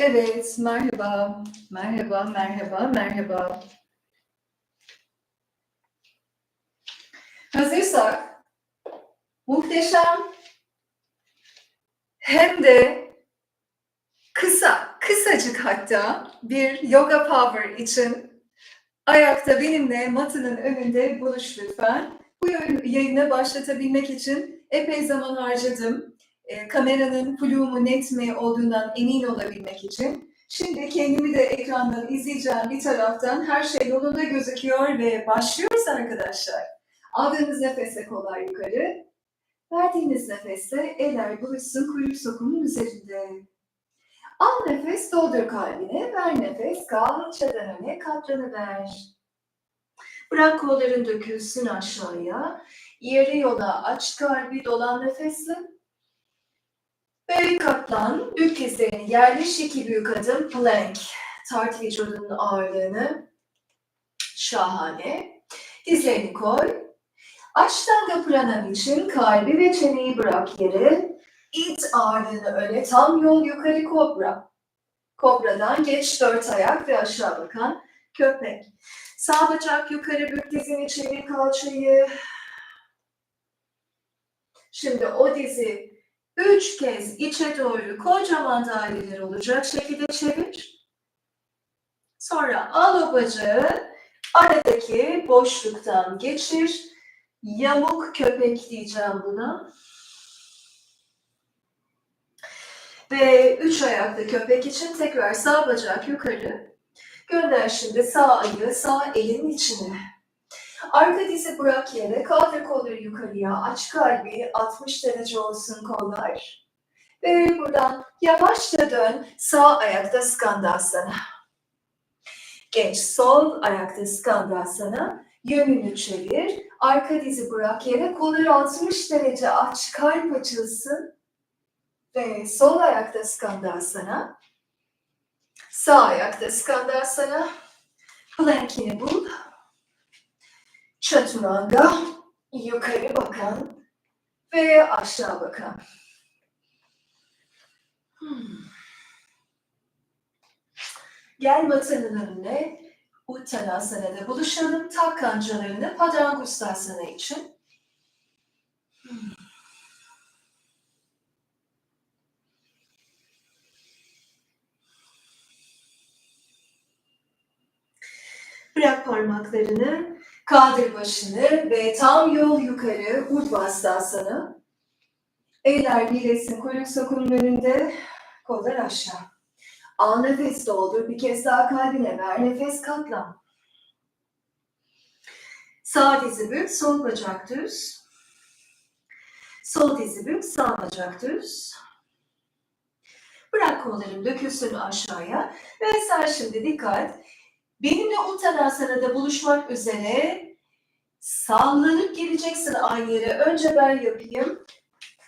Evet, merhaba, merhaba, merhaba, merhaba. Hazırsak, muhteşem hem de kısa, kısacık hatta bir yoga power için ayakta benimle matının önünde buluş lütfen. Bu yayın- yayını başlatabilmek için epey zaman harcadım. E, kameranın flu net mi olduğundan emin olabilmek için. Şimdi kendimi de ekrandan izleyeceğim bir taraftan her şey yolunda gözüküyor ve başlıyoruz arkadaşlar. Aldığınız nefeste kollar yukarı, verdiğiniz nefeste eller buluşsun kuyruk sokumun üzerinde. Al nefes doldur kalbine, ver nefes kalçadan öne katlanıver. Bırak kolların dökülsün aşağıya, yarı yola aç kalbi dolan nefesle. Ve katlan, büyük dizlerini yerleş iki büyük adım plank. Tart vücudunun ağırlığını. Şahane. Dizlerini koy. Ashtanga pranam için kalbi ve çeneyi bırak yere. İt ağırlığını öne tam yol yukarı kobra. Kobradan geç dört ayak ve aşağı bakan köpek. Sağ bacak yukarı bük dizini çevir kalçayı. Şimdi o dizi Üç kez içe doğru kocaman daireler olacak şekilde çevir. Sonra al o bacağı aradaki boşluktan geçir. Yamuk köpek diyeceğim buna. Ve üç ayaklı köpek için tekrar sağ bacak yukarı. Gönder şimdi sağ ayağı sağ elin içine. Arka dizi bırak yere, kaldır kolları yukarıya, aç kalbi, 60 derece olsun kollar. Ve buradan yavaşça dön, sağ ayakta skandasana. Geç sol ayakta skandasana, yönünü çevir, arka dizi bırak yere, kolları 60 derece aç, kalp açılsın. Ve sol ayakta skandasana, sağ ayakta skandasana, plankini bul. Chaturanga yukarı bakan ve aşağı bakan. Hmm. Gel matının önüne Uttanasana'da buluşalım. Tak kancalarını Padangustasana için. Hmm. Bırak parmaklarını Kaldır başını ve tam yol yukarı Urdhvastasana. Eller birleşsin kuyruk sokunun önünde, kollar aşağı. Al nefes doldur, bir kez daha kalbine ver, nefes katlan. Sağ dizi bük, sol bacak düz. Sol dizi bük, sağ bacak düz. Bırak kolların dökülsün aşağıya ve sen şimdi dikkat. Benimle Uttanasana'da buluşmak üzere sallanıp geleceksin aynı yere. Önce ben yapayım.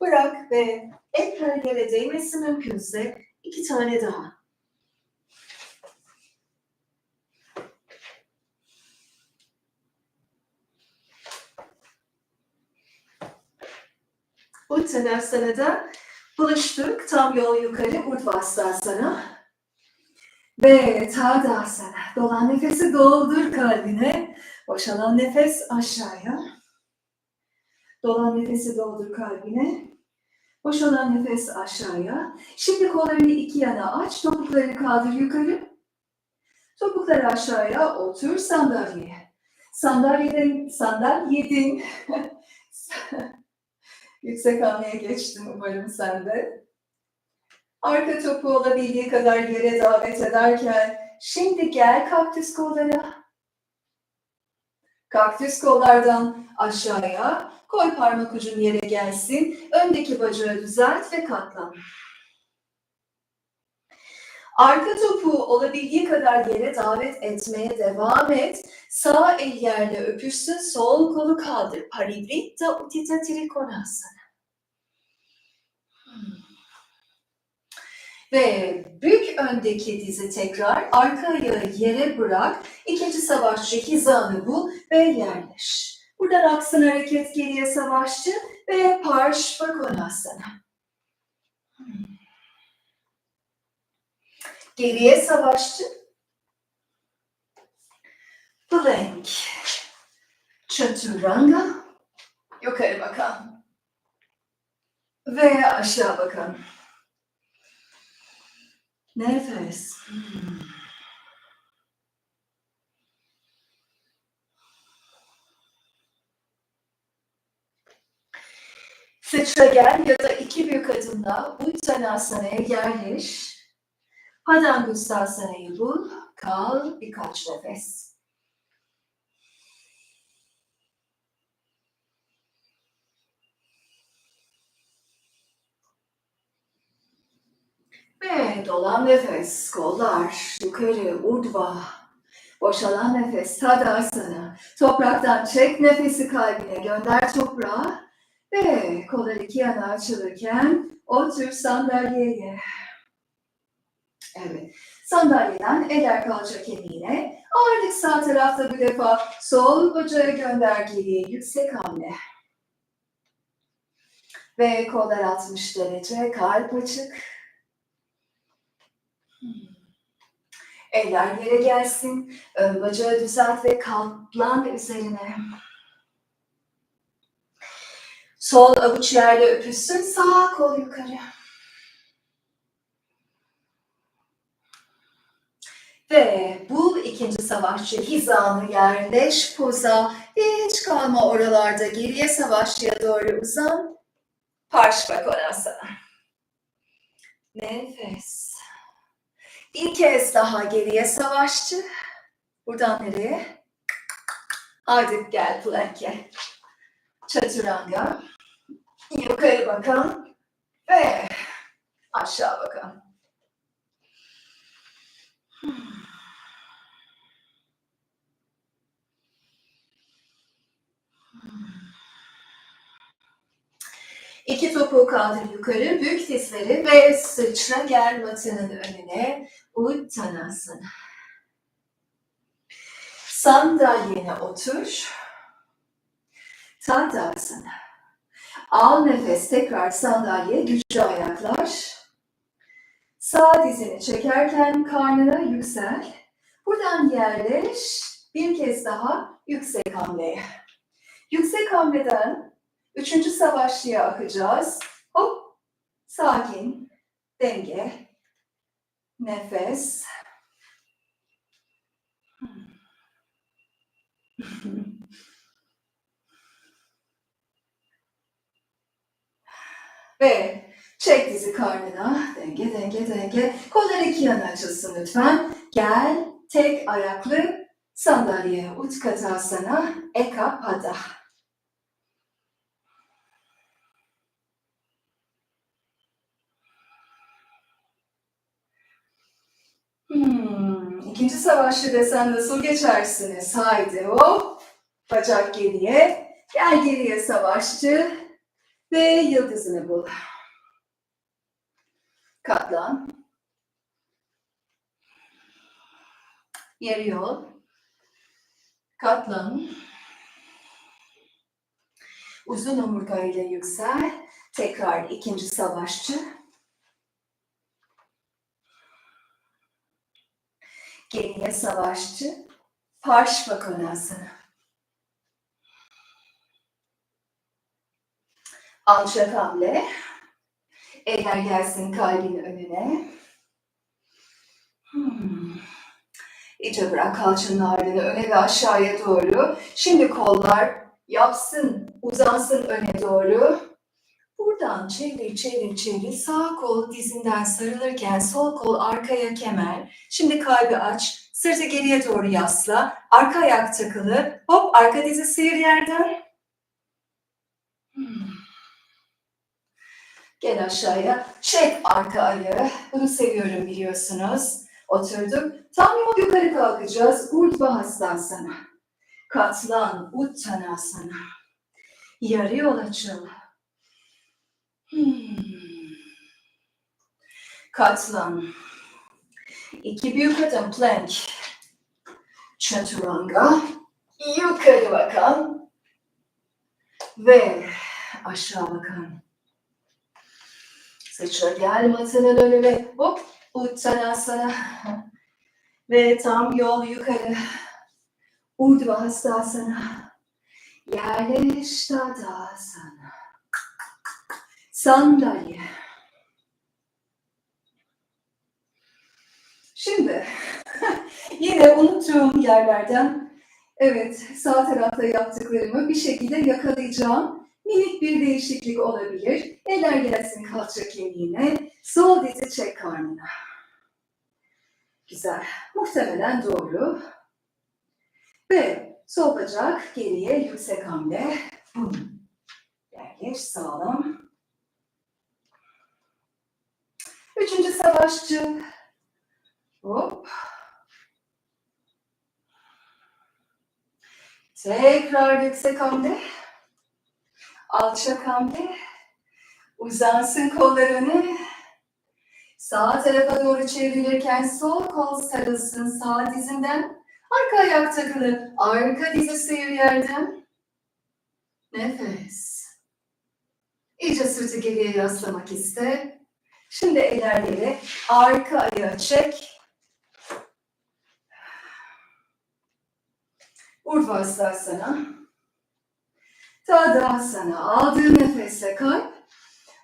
Bırak ve ekran yere değmesi mümkünse iki tane daha. Uttanasana'da buluştuk. Tam yol yukarı Urdhvastasana. Ve Tadasana. Dolan nefesi doldur kalbine. Boşalan nefes aşağıya. Dolan nefesi doldur kalbine. Boşalan nefes aşağıya. Şimdi kollarını iki yana aç. Topuklarını kaldır yukarı. Topukları aşağıya otur sandalyeye. Sandalyeden, sandalyedin. Yüksek hamleye geçtin umarım sen de. Arka topu olabildiği kadar yere davet ederken şimdi gel kaktüs kollara. Kaktüs kollardan aşağıya koy parmak ucun yere gelsin. Öndeki bacağı düzelt ve katlan. Arka topu olabildiği kadar yere davet etmeye devam et. Sağ el yerle öpüşsün, sol kolu kaldır. Parivrita Uttita Trikonasana. Ve bük öndeki dizi tekrar arka ayağı yere bırak. İkinci savaşçı hizanı bul ve yerleş. Buradan aksın hareket geriye savaşçı ve Parshvakonasana. Hmm. Geriye savaşçı. Plank. Chaturanga. Yukarı bakan. Ve aşağı bakan. Nefes. Hmm. Sıçra gel ya da iki büyük adımla Uttanasana'ya yerleş. Padangustasana'yı bul, kal birkaç nefes. Ve dolan nefes, kollar yukarı, urdhva. Boşalan nefes, tadasana. Topraktan çek nefesi kalbine, gönder toprağa. Ve kollar iki yana açılırken otur sandalyeye. Evet. Sandalyeden eller kalça kemiğine. Ağırlık sağ tarafta bir defa sol bacağı gönder geriye yüksek hamle. Ve kollar 60 derece, kalp açık. Hmm. Eller yere gelsin. Ön bacağı düzelt ve katlan üzerine. Sol avuç yerde öpüşsün, sağ kol yukarı. Ve bul ikinci savaşçı hizanı yerleş poza. Hiç kalma oralarda geriye savaşçıya doğru uzan. Parşvakonasana. Nefes. Bir kez daha geriye savaşçı. Buradan nereye? Hadi gel plank'e. Chaturanga. Yukarı bakan ve aşağı bakan. İki topuğu kaldır yukarı, büyük dizleri ve sıçra gel matının önüne. Uttanasana. Sandalyene otur. Tadasana. Al nefes tekrar sandalye, güçlü ayaklar. Sağ dizini çekerken karnına yüksel. Buradan yerleş. Bir kez daha yüksek hamleye. Yüksek hamleden üçüncü savaşçıya akacağız. Hop, sakin, denge, nefes. Ve çek dizi karnına. Denge, denge, denge. Kollar iki yana açılsın lütfen. Gel, tek ayaklı sandalyeye Utkatasana, Eka Pada. Hmm, ikinci savaşçı desen nasıl geçersiniz? Haydi hop. Bacak geriye. Gel geriye savaşçı. Ve yıldızını bul. Katlan. Yarı yol. Katlan. Uzun omurga ile yüksel. Tekrar ikinci savaşçı. Savaşçı. Parşvakonasana. Alçak hamle. Eller gelsin kalbin önüne. Hmm. İyice bırak kalçanın ağırlığını öne ve aşağıya doğru. Şimdi kollar yapsın, uzansın öne doğru. Buradan çevir, çevir, çevir. Sağ kol dizinden sarılırken sol kol arkaya kemer. Şimdi kalbi aç. Sırtı geriye doğru yasla. Arka ayak takılı. Hop arka dizi sıyır yerden. Hmm. Gel aşağıya. Çek arka ayağı. Bunu seviyorum biliyorsunuz. Oturduk. Tam yol yukarı kalkacağız. Urdhva Hastasana. Katlan. Uttanasana. Yarı yol açıl. Hmm. Katlan. İki büyük adım plank. Chaturanga. Yukarı bakan. Ve aşağı bakan. Sıçra gel matının önüne. Hop. Uttanasana. Ve tam yol yukarı. Urdhva Hastasana. Yerleş Tadasana. Sandalye. Şimdi yine unuttuğum yerlerden evet sağ tarafta yaptıklarımı bir şekilde yakalayacağım. Minik bir değişiklik olabilir. Eller gelsin kalça kemiğine. Sol dizi çek karnına. Güzel. Muhtemelen doğru. Ve sol bacak geriye yüksek hamle. Bum. Yerleş sağlam. Üçüncü savaşçı. Hop. Tekrar yüksek hamle. Alçak hamle. Uzansın kollar öne. Sağ tarafa doğru çevrilirken sol kol sarılsın sağ dizinden. Arka ayak takılı. Arka dizi sıyır yerden. Nefes. İyice sırtı geriye yaslamak iste. Şimdi eller yere. Arka ayağı çek. Urdhvastasana. Tadasana. Aldığın nefesle kalp.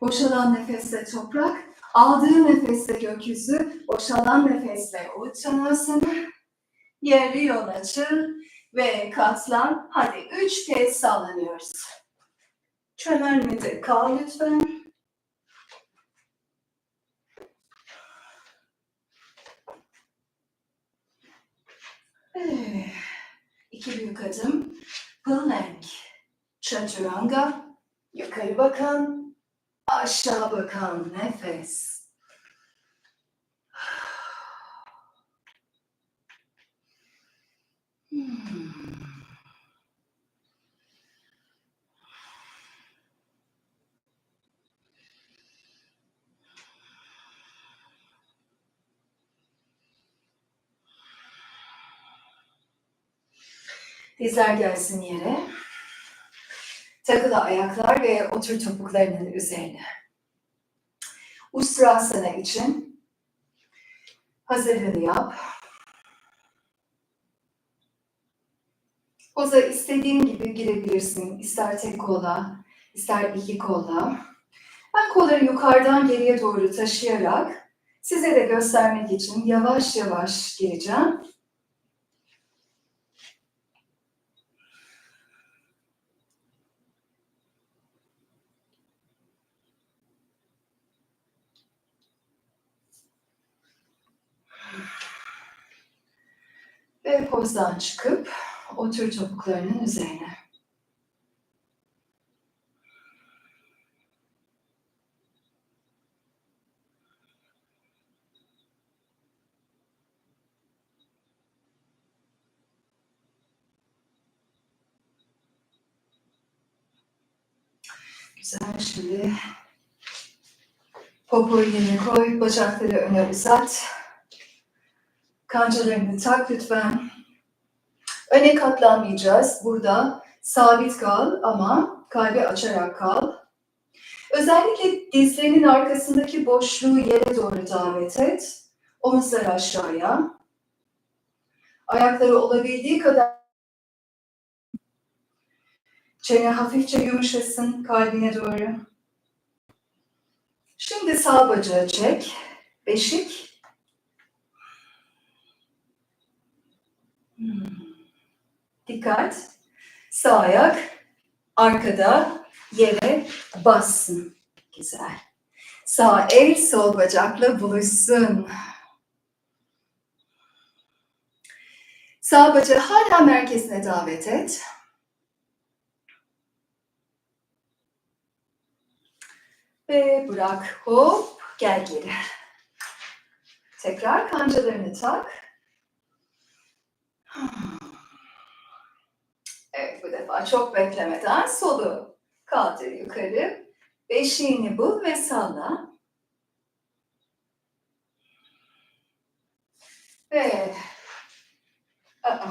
Boşalan nefesle toprak. Aldığın nefesle gökyüzü. Boşalan nefesle Uttanasana. Yerli yol açıl ve katlan. Hadi üç kez sallanıyoruz. Çömelmede kal lütfen. Evet. İki büyük adım. Plank. Chaturanga. Yukarı bakan. Aşağı bakan nefes. Hmm. Dizler gelsin yere. Takılı ayaklar ve otur topuklarının üzerine. Ustrasana için hazırlığını yap. Poza istediğin gibi girebilirsin. İster tek kolla, ister iki kolla. Ben kolları yukarıdan geriye doğru taşıyarak size de göstermek için yavaş yavaş gireceğim. Ve pozdan çıkıp otur topuklarının üzerine. Güzel şimdi popoyu koy, bacakları öne uzat. Kancalarını tak lütfen. Öne katlanmayacağız. Burada sabit kal ama kalbi açarak kal. Özellikle dizlerinin arkasındaki boşluğu yere doğru davet et. Omuzlar aşağıya. Ayakları olabildiği kadar çene hafifçe yumuşasın kalbine doğru. Şimdi sağ bacağı çek. Beşik. Hmm. Dikkat. Sağ ayak arkada yere bassın. Güzel. Sağ el sol bacakla buluşsun. Sağ bacağı hala merkezine davet et. Ve bırak hop gel geri. Tekrar kancalarını tak. Evet bu defa çok beklemeden solu kaldır yukarı. Beşiğini bul ve salla. Ve Aa,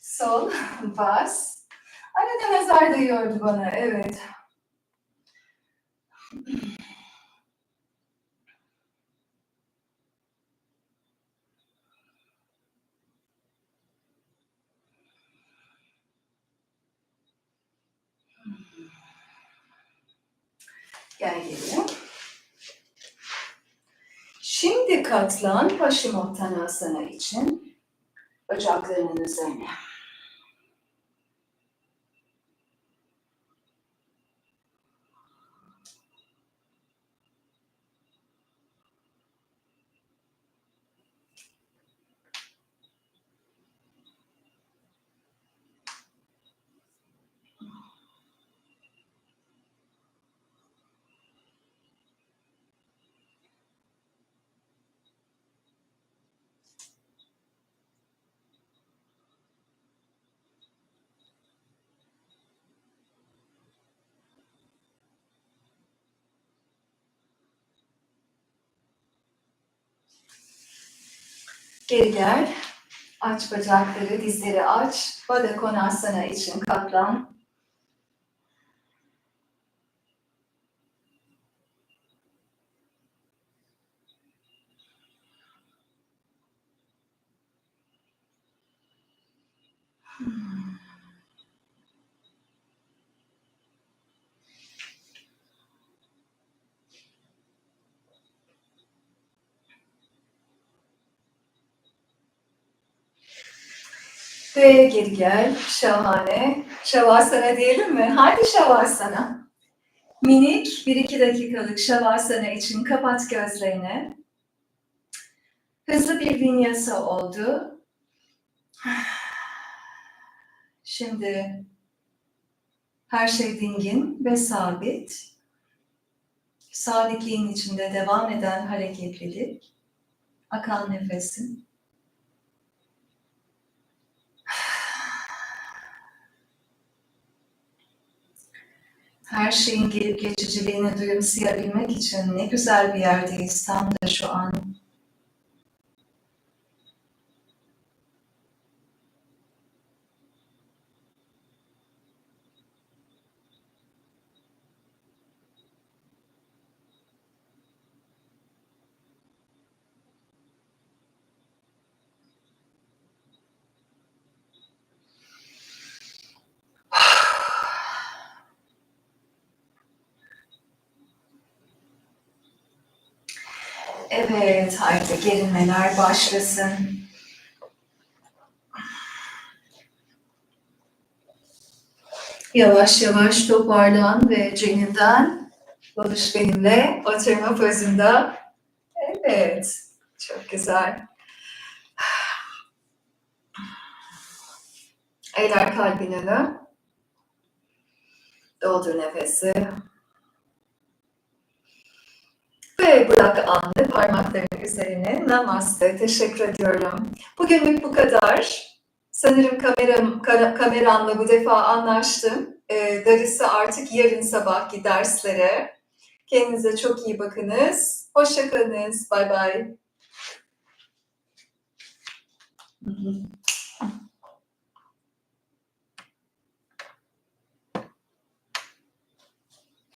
sol bas. Arada nazar değiyordu bana. Evet. Gel geriye. Şimdi katlan Paşimottanasana için bacaklarının üzerine. Geri gel. Aç bacakları, dizleri aç. Baddha Konasana için katlan. Ve geri gel. Şahane. Şavasana diyelim mi? Hadi Şavasana. Minik bir iki dakikalık Şavasana için kapat gözlerini. Hızlı bir vinyasa oldu. Şimdi her şey dingin ve sabit. Sabitliğin içinde devam eden hareketlilik. Akan nefesin. Her şeyin gelip geçiciliğini duyumsayabilmek için ne güzel bir yerdeyiz tam da şu an. Evet, haydi gerilmeler başlasın. Yavaş yavaş toparlan ve ceninden barış benimle oturma pozunda. Evet, çok güzel. Eğer kalbin önü. Doldur nefesi. Ve bırak anı parmakların üzerine. Namaste. Teşekkür ediyorum. Bugünlük bu kadar. Sanırım kameram, kameramla bu defa anlaştım. Ee, darısı artık yarın sabahki derslere. Kendinize çok iyi bakınız. Hoşça kalınız. Bay bay.